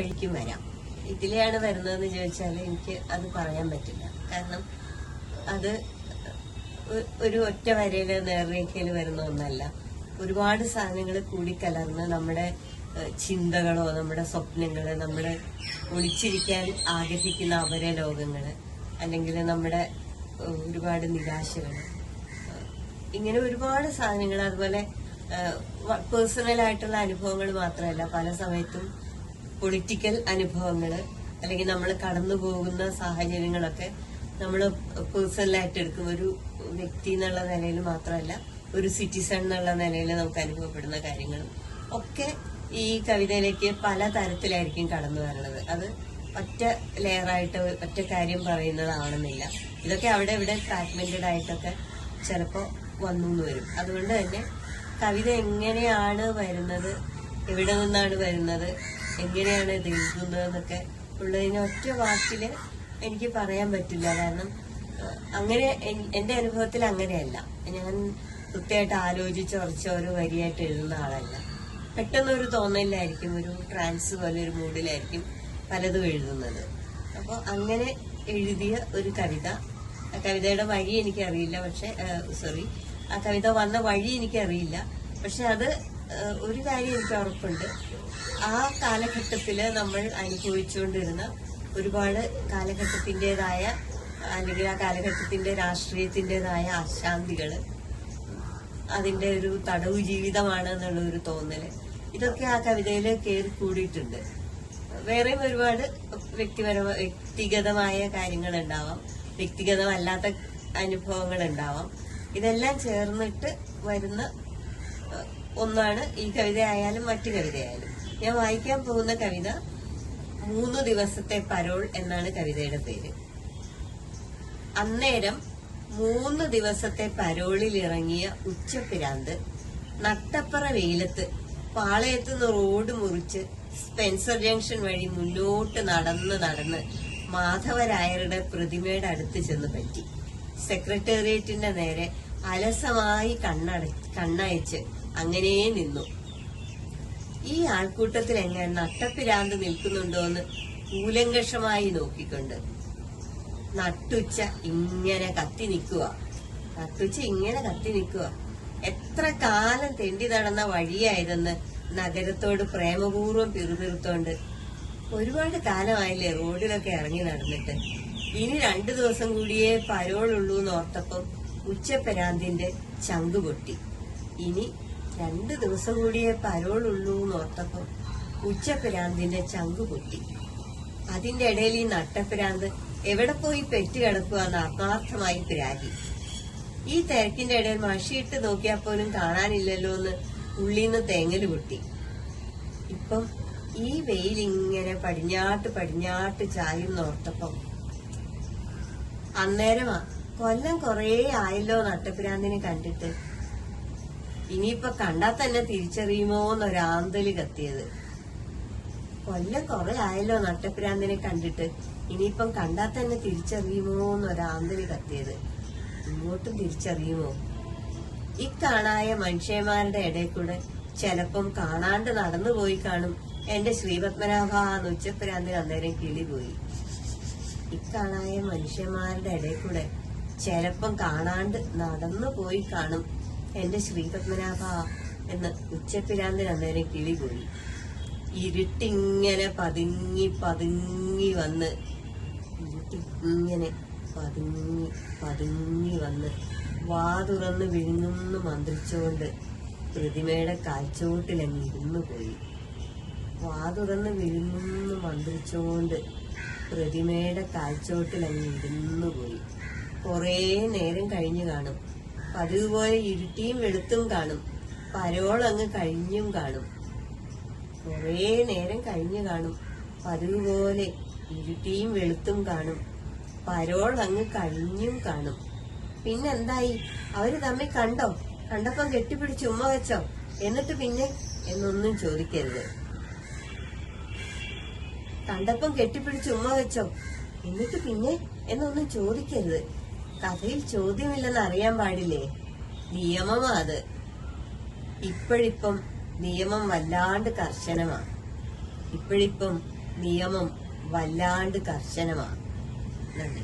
വഴിക്കും വരാം ഇതിലെയാണ് വരുന്നതെന്ന് ചോദിച്ചാൽ എനിക്ക് അത് പറയാൻ പറ്റില്ല. കാരണം അത് ഒരു ഒറ്റ വരയിൽ നേർരേഖയിൽ വരുന്ന ഒന്നല്ല. ഒരുപാട് സാധനങ്ങൾ കൂടിക്കലർന്ന് നമ്മുടെ ചിന്തകളോ നമ്മുടെ സ്വപ്നങ്ങൾ നമ്മുടെ ഒളിച്ചിരിക്കാൻ ആഗ്രഹിക്കുന്ന അവരെ ലോകങ്ങൾ അല്ലെങ്കിൽ നമ്മുടെ ഒരുപാട് നിരാശകൾ ഇങ്ങനെ ഒരുപാട് സാധനങ്ങൾ അതുപോലെ പേഴ്സണലായിട്ടുള്ള അനുഭവങ്ങൾ മാത്രമല്ല പല സമയത്തും പൊളിറ്റിക്കൽ അനുഭവങ്ങൾ അല്ലെങ്കിൽ നമ്മൾ കടന്നു പോകുന്ന സാഹചര്യങ്ങളൊക്കെ നമ്മൾ പേഴ്സണലായിട്ട് എടുക്കും ഒരു വ്യക്തി എന്നുള്ള നിലയിൽ മാത്രമല്ല ഒരു സിറ്റിസൺ എന്നുള്ള നിലയിൽ നമുക്ക് അനുഭവപ്പെടുന്ന കാര്യങ്ങളും ഒക്കെ ഈ കവിതയിലേക്ക് പല തരത്തിലായിരിക്കും കടന്നു വരുന്നത് അത് ഒറ്റ ലെയറായിട്ട് ഒറ്റ കാര്യം പറയുന്നതാണെന്നില്ല ഇതൊക്കെ അവിടെ ഇവിടെ ഫ്രാഗ്മെന്റഡ് ആയിട്ടൊക്കെ ചിലപ്പോൾ വന്നു വരും. അതുകൊണ്ട് തന്നെ കവിത എങ്ങനെയാണ് വരുന്നത് എവിടെ നിന്നാണ് വരുന്നത് എങ്ങനെയാണ് ഇത് എഴുതുന്നതെന്നൊക്കെ ഉള്ളതിന് ഒറ്റ വാക്കിൽ എനിക്ക് പറയാൻ പറ്റില്ല. കാരണം അങ്ങനെ എന്റെ അനുഭവത്തിൽ അങ്ങനെയല്ല. ഞാൻ കൃത്യമായിട്ട് ആലോചിച്ച് ഉറച്ച ഒരു വരിയായിട്ട് എഴുതുന്ന ആളല്ല. പെട്ടെന്ന് ഒരു തോന്നലിലായിരിക്കും ഒരു ട്രാൻസ് പോലെ ഒരു മൂഡിലായിരിക്കും പലതും എഴുതുന്നത്. അപ്പോൾ അങ്ങനെ എഴുതിയ ഒരു കവിത ആ കവിതയുടെ വഴി എനിക്കറിയില്ല. പക്ഷെ സോറി ആ കവിത വന്ന വഴി എനിക്കറിയില്ല. പക്ഷെ അത് ഒരു കാര്യം എനിക്ക് ഉറപ്പുണ്ട്. ആ കാലഘട്ടത്തിൽ നമ്മൾ അനുഭവിച്ചുകൊണ്ടിരുന്ന ഒരുപാട് കാലഘട്ടത്തിന്റെതായ അല്ലെങ്കിൽ ആ കാലഘട്ടത്തിന്റെ രാഷ്ട്രീയത്തിന്റെതായ അശാന്തികൾ അതിന്റെ ഒരു തടവ് ജീവിതമാണ് എന്നുള്ള ഒരു തോന്നൽ ഇതൊക്കെ ആ കവിതയിൽ കയറി കൂടിയിട്ടുണ്ട്. വേറെയും ഒരുപാട് വ്യക്തിപരമായ വ്യക്തിഗതമായ കാര്യങ്ങൾ ഉണ്ടാവാം വ്യക്തിഗതമല്ലാത്ത അനുഭവങ്ങൾ ഉണ്ടാവാം ഇതെല്ലാം ചേർന്നിട്ട് വരുന്ന ഒന്നാണ് ഈ കവിതയായാലും മറ്റു കവിതയായാലും. ഞാൻ വായിക്കാൻ പോകുന്ന കവിത മൂന്ന് ദിവസത്തെ പരോൾ എന്നാണ് കവിതയുടെ പേര്. അന്നേരം മൂന്ന് ദിവസത്തെ പരോളിൽ ഇറങ്ങിയ ഉച്ചപ്പിരാന്ത് നട്ടപ്പറ വെയിലത്ത് പാളയത്തുനിന്ന് റോഡ് മുറിച്ച് സ്പെൻസർ ജംഗ്ഷൻ വഴി മുന്നോട്ട് നടന്ന് നടന്ന് മാധവരായരുടെ പ്രതിമയുടെ അടുത്ത് ചെന്ന് പറ്റി. സെക്രട്ടേറിയറ്റിന്റെ നേരെ അലസമായി കണ്ണട കണ്ണയച്ച് അങ്ങനെ നിന്നു. ഈ ആൾക്കൂട്ടത്തിൽ എങ്ങനെ നട്ടപ്പിരാന്ത് നിൽക്കുന്നുണ്ടോ എന്ന് കൂലങ്കഷമായി നോക്കിക്കൊണ്ട് നട്ടുച്ച ഇങ്ങനെ കത്തി നിൽക്കുക നട്ടുച്ച ഇങ്ങനെ കത്തി നിൽക്കുക എത്ര കാലം തെണ്ടി നടന്ന വഴിയായതെന്ന് നഗരത്തോട് പ്രേമപൂർവം പിറുപിറുത്തോണ്ട് ഒരുപാട് കാലമായില്ലേ റോഡിലൊക്കെ ഇറങ്ങി നടന്നിട്ട്. ഇനി രണ്ടു ദിവസം കൂടിയേ പരോളുള്ളൂ എന്ന് ഓർത്തപ്പം ഉച്ചപ്പെരാന്തിന്റെ ചങ്ക് പൊട്ടി. ഇനി രണ്ടു ദിവസം കൂടിയേ പരോളുള്ളൂ എന്ന് ഉച്ചപ്പിരാന്തിന്റെ ചങ്ക് പൊട്ടി. അതിന്റെ ഇടയിൽ ഈ നട്ടപ്പിരാന്ത് എവിടെ പോയി പെറ്റ് കിടക്കുകയെന്ന് ആത്മാർത്ഥമായി പിരാതി ഈ തിരക്കിന്റെ ഇടയിൽ മഷിയിട്ട് നോക്കിയാൽ പോലും കാണാനില്ലല്ലോ എന്ന് ഉള്ളിന്ന് തേങ്ങൽ പൊട്ടി. ഇപ്പം ഈ വെയിൽ ഇങ്ങനെ പടിഞ്ഞാട്ട് പടിഞ്ഞാട്ട് ചായും നോർത്തപ്പം അന്നേരമാ കൊല്ലം കൊറേ ആയല്ലോ നട്ടപ്പിരാന്തിനെ കണ്ടിട്ട്. ഇനിയിപ്പൊ കണ്ടാ തന്നെ തിരിച്ചറിയുമോ എന്നൊരാന്തൽ കത്തിയത്. കൊല്ലം കുറെ ആയല്ലോ നട്ടപ്പിരാന്തിനെ കണ്ടിട്ട്. ഇനിയിപ്പം കണ്ടാ തന്നെ തിരിച്ചറിയുമോ എന്നൊരാന്തൽ കത്തിയത്. ഇങ്ങോട്ടും തിരിച്ചറിയുമോ? ഇക്കാണായ മനുഷ്യന്മാരുടെ ഇടയിൽ കൂടെ ചിലപ്പം കാണാണ്ട് നടന്നു പോയി കാണും. എന്റെ ശ്രീപത്മനാഭ എന്ന് ഉച്ചപ്പിരാന്തിന് അന്നേരം കിളി പോയി ഇക്കാണായ മനുഷ്യന്മാരുടെ ഇടയിൽ കൂടെ ചിലപ്പം കാണാണ്ട് നടന്നു പോയി കാണും. എന്റെ ശ്രീപത്മനാഭ എന്ന് ഉച്ചപ്പിരാന്തിന് അന്നേരം കിളി പോയി. ഇരുട്ടിങ്ങനെ പതുങ്ങി പതുങ്ങി വന്ന് ഇരുട്ടിങ്ങനെ പതുങ്ങി പതുങ്ങി വന്ന് വാ തുറന്ന് വിഴുങ്ങുന്നു മന്ത്രിച്ചുകൊണ്ട് പ്രതിമയുടെ കാഴ്ചവോട്ടിലങ്ങ് ഇരുന്നു പോയി. വാ തുറന്ന് വിഴുങ്ങുന്നു മന്ത്രിച്ചുകൊണ്ട് പ്രതിമയുടെ കാഴ്ചവോട്ടിലങ്ങ് ഇരുന്നു പോയി. കുറേ നേരം കഴിഞ്ഞു കാണും. പതിവ് പോലെ ഇരുട്ടിയും വെളുത്തും കാണും. പരോളങ്ങ് കഴിഞ്ഞും കാണും. കുറേ നേരം കഴിഞ്ഞു കാണും. പതിവുപോലെ ഇരുട്ടിയും വെളുത്തും കാണും. പരോൾ അങ്ങ് കഴിഞ്ഞും കാണും. പിന്നെന്തായി? അവർ തമ്മിൽ കണ്ടോ? കണ്ടപ്പം കെട്ടിപ്പിടിച്ച് ഉമ്മ വെച്ചോ? എന്നിട്ട് പിന്നെ എന്നൊന്നും ചോദിക്കരുത്. കണ്ടപ്പം കെട്ടിപ്പിടിച്ച് ഉമ്മ വെച്ചോ? എന്നിട്ട് പിന്നെ എന്നൊന്നും ചോദിക്കരുത്. കഥയിൽ ചോദ്യമില്ലെന്ന് അറിയാൻ പാടില്ലേ? നിയമമാ അത്. ഇപ്പോഴിപ്പം നിയമം വല്ലാണ്ട് കർശനമാണ് ഇപ്പോഴിപ്പം നിയമം വല്ലാണ്ട് കർശനമാണ് നന്ദി.